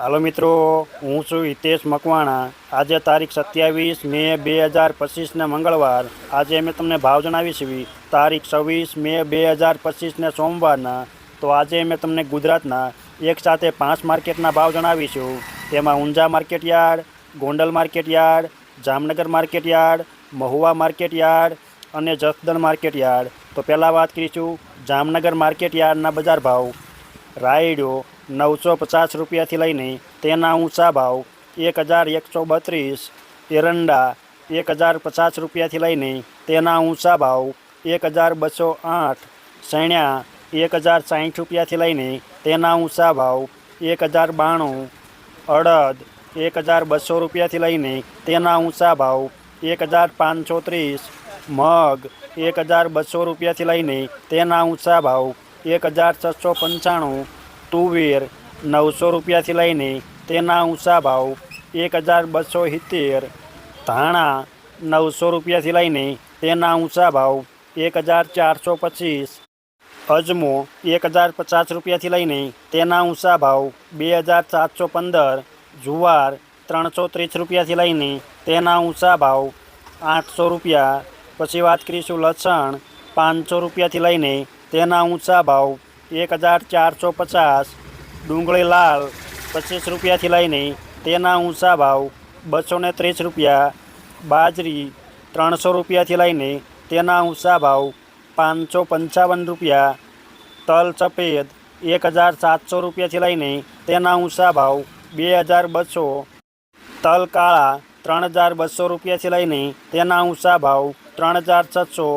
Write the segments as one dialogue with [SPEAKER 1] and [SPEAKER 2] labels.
[SPEAKER 1] હાલો મિત્રો, હું છું હિતેશ મકવાણા. આજે તારીખ સત્યાવીસ મે બે હજાર પચીસને મંગળવાર. આજે અમે તમને ભાવ જણાવીશું. તારીખ છવ્વીસ મે બે હજાર પચીસને સોમવારના. તો આજે અમે તમને ગુજરાતના એક સાથે પાંચ માર્કેટના ભાવ જણાવીશું. તેમાં Unjha market yard, Gondal market yard, Jamnagar market yard, Mahuva market yard અને જસદણ માર્કેટ યાર્ડ. તો પહેલાં વાત કરીશું જામનગર માર્કેટયાર્ડના બજાર ભાવ. રાયડો નવસો પચાસ રૂપિયાથી લઈને તેના ઊંચા ભાવ એક હજાર એકસો બત્રીસ, એરંડા એક હજાર પચાસ રૂપિયાથી લઈને તેના ઊંચા ભાવ એક હજાર બસો આઠ, સૈણ્યા એક હજાર સાઠ રૂપિયાથી લઈને તેના ઊંચા ભાવ એક હજાર બાણું, અડદ એક હજાર બસો રૂપિયાથી લઈને તેના ઊંચા ભાવ એક હજાર પાંચસો ત્રીસ, મગ એક હજાર બસો રૂપિયાથી લઈને તેના ઊંચા ભાવ એક હજાર છસો પંચાણું તુવેર નવસો રૂપિયાથી લઈને તેના ઊંચા ભાવ એક હજાર બસો સિત્તેર, ધાણા નવસો રૂપિયાથી લઈને તેના ઊંચા ભાવ એક હજાર ચારસો પચીસ, અજમો એક હજાર પચાસ રૂપિયાથી લઈને તેના ઊંચા ભાવ બે હજાર સાતસો પંદર, જુવાર ત્રણસો ત્રીસ રૂપિયાથી લઈને તેના ઊંચા ભાવ આઠસો રૂપિયા. પછી વાત કરીશું લસણ પાંચસો રૂપિયાથી લઈને તેના ઊંચા ભાવ એક હજાર ચારસો પચાસ ડુંગળી લાલ પચીસ રૂપિયાથી લઈને તેના ઊંચા ભાવ બસો ને ત્રીસ રૂપિયા બાજરી ત્રણસો રૂપિયાથી લઈને તેના ઊંચા ભાવ પાંચસો પંચાવન રૂપિયા તલ સફેદ એક હજાર સાતસો રૂપિયાથી લઈને તેના ઊંચા ભાવ બે હજાર બસો તલ કાળા ત્રણ હજાર બસો રૂપિયાથી લઈને તેના ઊંચા ભાવ ત્રણ હજાર છસો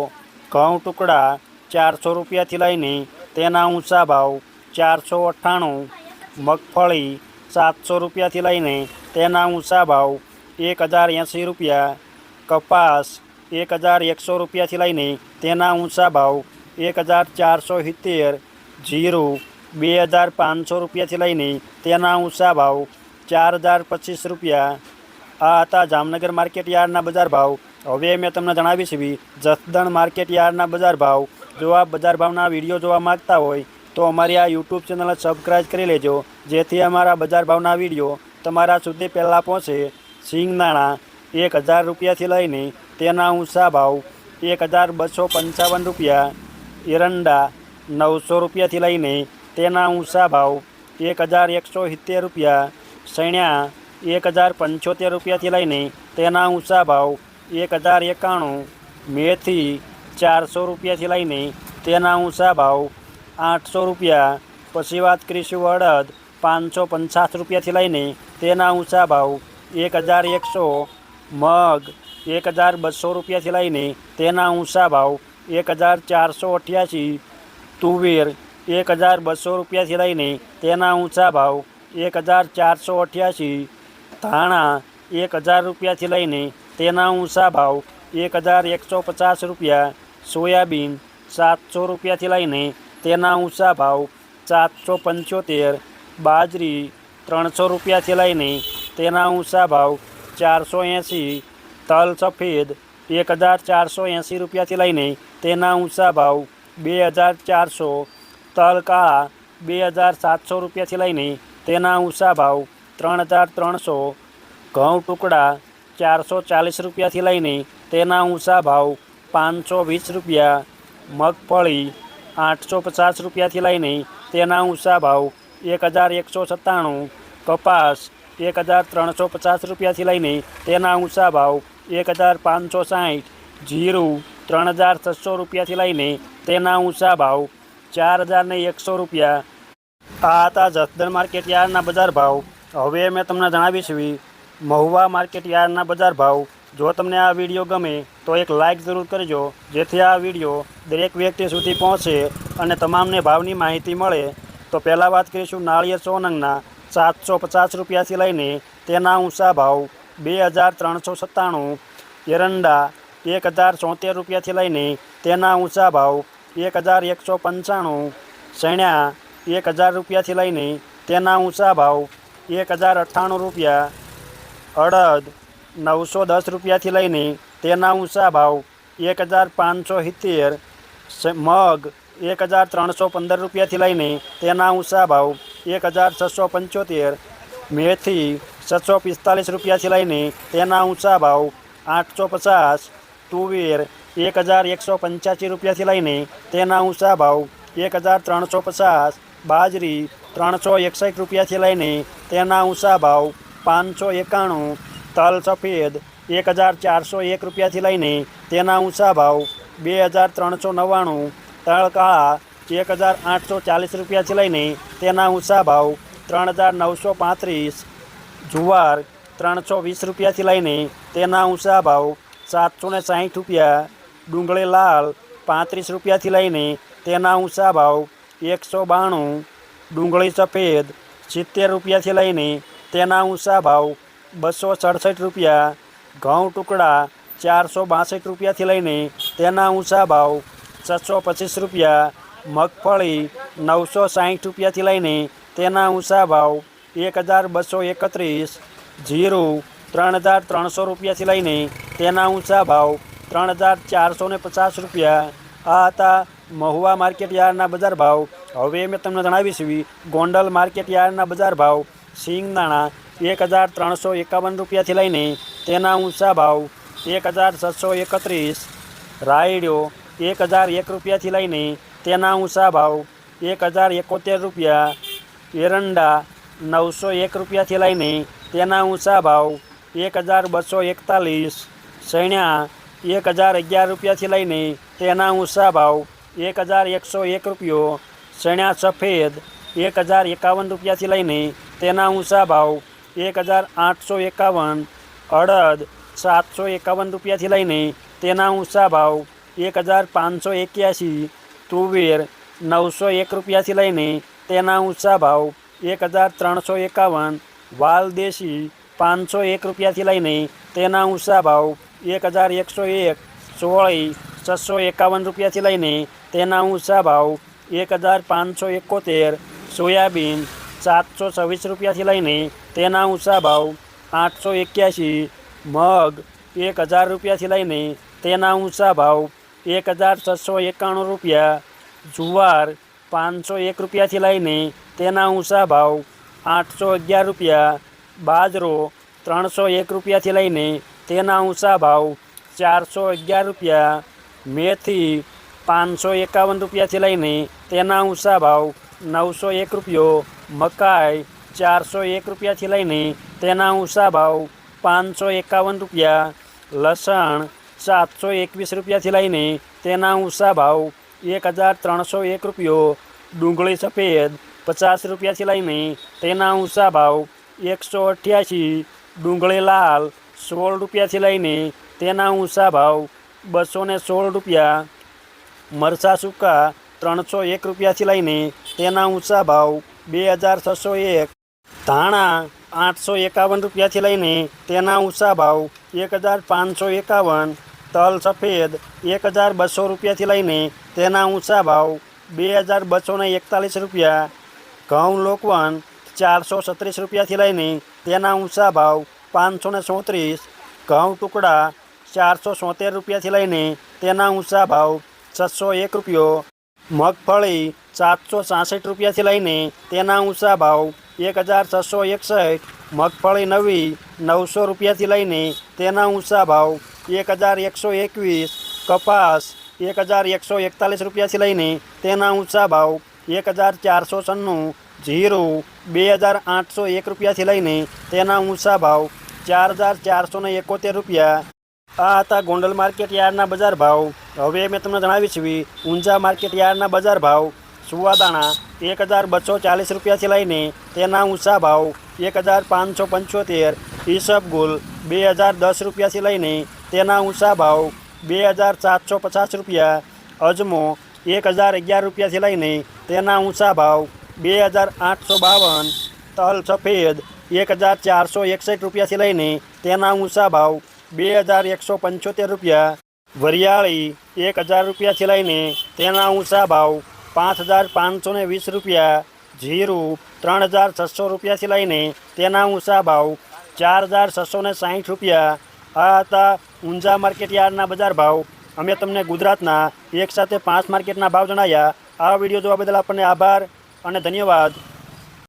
[SPEAKER 1] ઘઉં ટુકડા ચારસો રૂપિયાથી લઈને તેના ઊંચા ભાવ ચારસો અઠ્ઠાણું, મગફળી સાતસો રૂપિયાથી લઈને તેના ઊંચા ભાવ એક હજાર એંસી રૂપિયા, કપાસ એક હજાર એકસો રૂપિયાથી લઈને તેના ઊંચા ભાવ એક હજાર ચારસો સિત્તેર, જીરું બે હજાર પાંચસો રૂપિયાથી લઈને તેના ઊંચા ભાવ ચાર હજાર પચીસ રૂપિયા. આ હતા જામનગર માર્કેટ યાર્ડના બજાર ભાવ. હવે મેં તમને જણાવીશ બી જસદણ માર્કેટ યાર્ડના બજાર ભાવ જો આ બજાર ભાવના વીડિયો જોવા માંગતા હોય, તો અમારી આ યુટ્યુબ ચેનલ સબસ્ક્રાઈબ કરી લેજો, જેથી અમારા બજાર ભાવના વીડિયો તમારા સુધી પહેલાં પહોંચે. સિંગદાણા એક હજાર રૂપિયાથી લઈને તેના ઊંચા ભાવ એક હજાર બસો પંચાવન રૂપિયા, એરંડા નવસો રૂપિયાથી લઈને તેના ઊંચા ભાવ એક હજાર એકસો સિત્તેર રૂપિયા, સૈણ્યા એક હજાર પંચોતેર રૂપિયાથી લઈને તેના ઊંચા ભાવ એક હજાર એકાણું, મેથી ચારસો રૂપિયાથી લઈને તેના ઊંચા ભાવ આઠસો રૂપિયા. પછી વાત કરીશું અડદ, પાંચસો પચાસ રૂપિયાથી લઈને તેના ઊંચા ભાવ એક હજાર એકસો મગ એક હજાર બસો રૂપિયાથી લઈને તેના ઊંચા ભાવ એક હજાર ચારસો અઠ્યાસી તુવેર એક હજાર બસો રૂપિયાથી લઈને તેના ઊંચા ભાવ એક હજાર ચારસો અઠ્યાસી ધાણા એક હજાર રૂપિયાથી લઈને તેના ઊંચા ભાવ એક હજાર એકસો પચાસ રૂપિયા. સોયાબીન સાતસો રૂપિયાથી લઈને તેના ઊંચા ભાવ સાતસો પંચોતેર, બાજરી ત્રણસો રૂપિયાથી લઈને તેના ઊંચા ભાવ ચારસો એંસી, તલ સફેદ એક હજાર ચારસો એંસી રૂપિયાથી લઈને તેના ઊંચા ભાવ બે હજાર ચારસો, તલ કાળા બે હજાર સાતસો રૂપિયાથી લઈને તેના ઊંચા ભાવ ત્રણ હજાર ત્રણસો, ઘઉં ટુકડા ચારસો ચાલીસ રૂપિયાથી લઈને તેના ઊંચા ભાવ પાંચસો વીસ રૂપિયા, મગફળી આઠસો પચાસ રૂપિયાથી લઈને તેના ઊંચા ભાવ એક હજાર એકસો સત્તાણું, કપાસ એક હજાર ત્રણસો પચાસ રૂપિયાથી લઈને તેના ઊંચા ભાવ એક હજાર પાંચસો સાઠ જીરું ત્રણ હજાર છસો રૂપિયાથી લઈને તેના ઊંચા ભાવ ચાર હજાર ને એકસો રૂપિયા. આ હતા જસદણ માર્કેટ યાર્ડના બજાર ભાવ. હવે મેં તમને જણાવીશ મહુવા માર્કેટ યાર્ડના બજાર ભાવ. જો તમને આ વીડિયો ગમે, તો એક લાઇક જરૂર કરજો, જેથી આ વીડિયો દરેક વ્યક્તિ સુધી પહોંચે અને તમામને ભાવની માહિતી મળે. તો પહેલાં વાત કરીશું નાળિયેર સોનંગના સાતસો પચાસ રૂપિયાથી લઈને તેના ઊંચા ભાવ બે હજાર ત્રણસો સત્તાણું, એરંડા એક હજાર ચોતેર રૂપિયાથી લઈને તેના ઊંચા ભાવ એક હજાર એકસો પંચાણું, સૈણ્યા એક હજાર રૂપિયાથી લઈને તેના ઊંચા ભાવ એક હજાર અઠ્ઠાણું રૂપિયા, અડદ નવસો દસ રૂપિયાથી લઈને તેના ઊંચા ભાવ એક હજાર પાંચસો સિત્તેર મગ એક હજાર ત્રણસો પંદર રૂપિયાથી લઈને તેના ઊંચા ભાવ એક હજાર છસો પંચોતેર, મેથી છસો પિસ્તાલીસ રૂપિયાથી લઈને તેના ઊંચા ભાવ આઠસો પચાસ, તુવેર એક હજાર એકસો પંચ્યાસી રૂપિયાથી લઈને તેના ઊંચા ભાવ એક હજાર ત્રણસો પચાસ, બાજરી ત્રણસો એકસઠ રૂપિયાથી લઈને તેના ઊંચા ભાવ પાંચસો એકાણું તલ સફેદ એક હજાર ચારસો એક રૂપિયાથી લઈને તેના ઊંચા ભાવ બે હજાર ત્રણસો નવ્વાણું તળ કાળા એક હજાર આઠસો ચાલીસ રૂપિયાથી લઈને તેના ઊંચા ભાવ ત્રણ હજાર નવસો પાંત્રીસ, જુવાર ત્રણસો વીસ રૂપિયાથી લઈને તેના ઊંચા ભાવ સાતસો ને સાહીઠ રૂપિયા, ડુંગળી લાલ પાંત્રીસ રૂપિયાથી લઈને તેના ઊંચા ભાવ એકસો બાણું, ડુંગળી સફેદ સિત્તેર રૂપિયાથી લઈને તેના ઊંચા ભાવ બસો સડસઠ રૂપિયા, ઘઉં ટુકડા ચારસો બાસઠ રૂપિયાથી લઈને તેના ઊંચા ભાવ છસો પચીસ રૂપિયા, મગફળી નવસો સાહીઠ રૂપિયાથી લઈને તેના ઊંચા ભાવ એક હજાર બસો એકત્રીસ, જીરું ત્રણ હજાર ત્રણસો રૂપિયાથી લઈને તેના ઊંચા ભાવ ત્રણ હજાર ચારસો ને પચાસ રૂપિયા. આ હતા મહુવા માર્કેટ યાર્ડના બજાર ભાવ. હવે મેં તમને જણાવીશ ગોંડલ માર્કેટ યાર્ડના બજાર ભાવ, સિંગદાણા એક હજાર ત્રણસો એકાવન રૂપિયાથી લઈને તેના ઊંચા ભાવ એક હજાર છસો એકત્રીસ. રાયડ્યો એક હજાર એક રૂપિયાથી લઈને તેના ઊંચા ભાવ એક હજાર એકોતેર રૂપિયા. એરંડા નવસો એક રૂપિયાથી લઈને તેના ઊંચા ભાવ એક હજાર બસો એકતાલીસ. સૈણ્યા એક હજાર અગિયાર રૂપિયાથી લઈને તેના ઊંચા ભાવ એક હજાર એકસો એક રૂપિયો. સૈણ્યા સફેદ એક હજાર એકાવન રૂપિયાથી લઈને તેના ઊંચા ભાવ એક હજાર આઠસો એકાવન, અડદ સાતસો એકાવન રૂપિયાથી લઈને તેના ઊંચા ભાવ એક હજાર પાંચસો એક્યાસી, તુવેર નવસો એક રૂપિયાથી લઈને તેના ઊંચા ભાવ એક હજાર ત્રણસો એકાવન વાલ દેશી પાંચસો એક રૂપિયાથી લઈને તેના ઊંચા ભાવ એક હજાર એકસો એક સોળી છસો એકાવન રૂપિયાથી લઈને તેના ઊંચા ભાવ એક હજાર પાંચસો એકોતેર, સોયાબીન સાતસો છવ્વીસ રૂપિયાથી લઈને તેના ઊંચા ભાવ આઠસો એક્યાસી, મગ એક હજાર રૂપિયાથી લઈને તેના ઊંચા ભાવ એક હજાર છસો એકાણું રૂપિયા, જુવાર પાંચસો એક રૂપિયાથી લઈને તેના ઊંચા ભાવ આઠસો અગિયાર રૂપિયા, બાજરો ત્રણસો એક રૂપિયાથી લઈને તેના ઊંચા ભાવ ચારસો અગિયાર રૂપિયા, મેથી પાંચસો એકાવન રૂપિયાથી લઈને તેના ઊંચા ભાવ નવસો એક રૂપિયો મકાઈ ચારસો એક રૂપિયાથી લઈને તેના ઊંચા ભાવ પાંચસો એકાવન રૂપિયા લસણ સાતસો એકવીસ રૂપિયાથી લઈને તેના ઊંચા ભાવ એક હજાર ત્રણસો એક રૂપિયો ડુંગળી સફેદ પચાસ રૂપિયાથી લઈને તેના ઊંચા ભાવ એકસો અઠ્યાસી ડુંગળી લાલ સોળ રૂપિયાથી લઈને તેના ઊંચા ભાવ બસો ને સોળ રૂપિયા મરચાં સૂકા ત્રણસો એક રૂપિયાથી લઈને તેના ઊંચા ભાવ બે હજાર છસો એક. ધાણા આઠસો એકાવન રૂપિયાથી લઈને તેના ઊંચા ભાવ એક હજાર પાંચસો એકાવન. તલ સફેદ એક હજાર બસો રૂપિયાથી લઈને તેના ઊંચા ભાવ બે હજાર બસો એકતાલીસ રૂપિયા. ઘઉં લોકવન ચારસો છત્રીસ રૂપિયાથી લઈને તેના ઊંચા ભાવ પાંચસો ને ચોત્રીસ. ઘઉં ટુકડા ચારસો સોતેર રૂપિયાથી લઈને તેના ઊંચા ભાવ છસો એક રૂપિયો. મગફળી સાતસો સાસઠ રૂપિયાથી લઈને તેના ઊંચા ભાવ એક હજાર છસો એકસઠ, મગફળી નવી નવસો રૂપિયાથી લઈને તેના ઊંચા ભાવ એક હજાર એકસો એકવીસ, કપાસ એક હજાર એકસો એકતાલીસ રૂપિયાથી લઈને તેના ઊંચા ભાવ એક હજાર ચારસો છન્નું, જીરું બે હજાર આઠસો એક રૂપિયાથી લઈને તેના ઊંચા ભાવ ચાર હજાર ચારસો ને એકોતેર રૂપિયા આ હતા ગોંડલ માર્કેટ યાર્ડના બજાર ભાવ. હવે મેં તમને જણાવી છીએ ઊંઝા માર્કેટ યાર્ડના બજાર ભાવ. સુવાદાણા એક હજાર બસો ચાલીસ રૂપિયાથી લઈને તેના ઊંચા ભાવ એક હજાર પાંચસો પંચોતેર. ઈસબગુલ બે હજાર દસ રૂપિયાથી લઈને તેના ઊંચા ભાવ બે હજાર સાતસો પચાસ રૂપિયા. અજમો એક હજાર અગિયાર રૂપિયાથી લઈને તેના ઊંચા ભાવ બે હજાર આઠસો બાવન. તલ સફેદ એક હજાર ચારસો એકસઠ રૂપિયાથી લઈને તેના ઊંચા ભાવ બે હજાર એકસો પંચોતેર રૂપિયા, વરિયાળી એક હજાર રૂપિયાથી લઈને તેના ઊંચા ભાવ પાંચ હજાર પાંચસો ને વીસ રૂપિયા, જીરું ત્રણ હજાર છસો રૂપિયાથી લઈને તેના ઊંચા ભાવ ચાર હજાર છસો ને સાહીઠ રૂપિયા. આ હતા ઊંઝા માર્કેટ યાર્ડના બજાર ભાવ. અમે તમને ગુજરાતના એક સાથે પાંચ માર્કેટના ભાવ જણાવ્યા આ વીડિયો જોવા બદલ આપણને આભાર અને ધન્યવાદ.